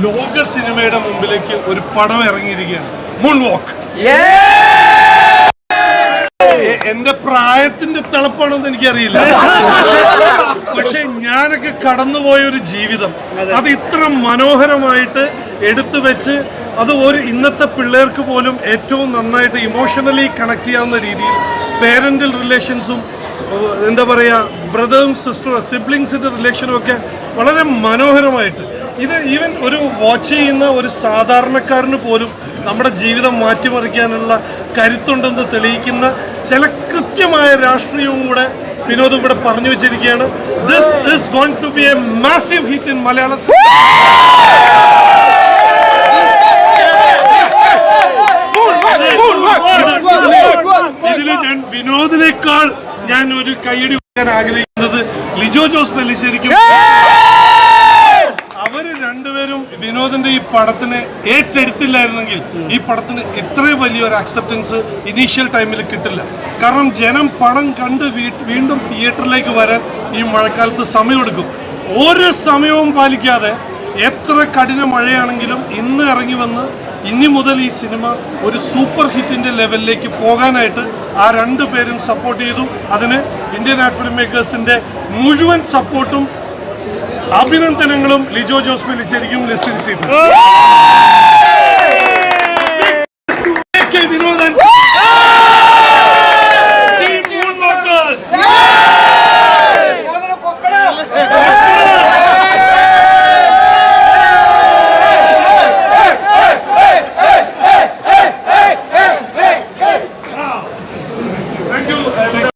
ലോക സിനിമയുടെ മുമ്പിലേക്ക് ഒരു പടം ഇറങ്ങിയിരിക്കുകയാണ്. മൂൺ വാക്ക് എന്റെ പ്രായത്തിന്റെ തിളപ്പാണെന്ന് എനിക്കറിയില്ല. പക്ഷെ- പക്ഷെ ഞാനൊക്കെ കടന്നുപോയ ഒരു ജീവിതം. അത്. ഇത്ര മനോഹരമായിട്ട് എടുത്തു വെച്ച് അത് ഒരു ഇന്നത്തെ പിള്ളേർക്ക് പോലും ഏറ്റവും നന്നായിട്ട് ഇമോഷണലി കണക്ട് ചെയ്യാവുന്ന രീതിയിൽ പേരന്റൽ റിലേഷൻസും എന്താ പറയുക ബ്രദറും സിസ്റ്ററും സിബ്ലിങ്സിന്റെ റിലേഷനും ഒക്കെ വളരെ മനോഹരമായിട്ട് ഇത് ഈവൻ ഒരു വാച്ച് ചെയ്യുന്ന ഒരു സാധാരണക്കാരന് പോലും നമ്മുടെ ജീവിതം മാറ്റിമറിക്കാനുള്ള കരുത്തുണ്ടെന്ന് തെളിയിക്കുന്ന ചില കൃത്യമായ രാഷ്ട്രീയവും കൂടെ വിനോദ് ഇവിടെ പറഞ്ഞു വെച്ചിരിക്കുകയാണ്. This is going to be a massive hit in Malayala ഇതിൽ ഞാൻ വിനോദിനേക്കാൾ ഞാൻ ഒരു കൈയടി ആഗ്രഹിക്കുന്നത് ലിജോ ജോസ് പെല്ലിശ്ശേരിക്കും അവർ രണ്ടുപേരും വിനോദിന്റെ ഈ പടത്തിനെ ഏറ്റെടുത്തില്ലായിരുന്നെങ്കിൽ ഈ പടത്തിന് ഇത്രയും വലിയൊരു അക്സെപ്റ്റൻസ് ഇനീഷ്യൽ ടൈമിൽ കിട്ടില്ല. കാരണം ജനം പടം കണ്ട് വീണ്ടും തിയേറ്ററിലേക്ക് വരാൻ ഈ മഴക്കാലത്ത് സമയം എടുക്കും. ഒരു സമയവും പാലിക്കാതെ എത്ര കഠിന മഴയാണെങ്കിലും ഇന്ന് ഇറങ്ങി വന്ന് ഇനി മുതൽ ഈ സിനിമ ഒരു സൂപ്പർ ഹിറ്റിന്റെ ലെവലിലേക്ക് പോകാനായിട്ട് ആ രണ്ടു പേരും സപ്പോർട്ട് ചെയ്തു. അതിന് ഇന്ത്യൻ ആർട്ട് ഫിലിം മേക്കേഴ്സിന്റെ മുഴുവൻ സപ്പോർട്ടും അഭിനന്ദനങ്ങളും ലിജോ ജോസ് പെലിശ്ശേരിക്കും ലിസ്റ്റിൻ സ്റ്റീഫൻ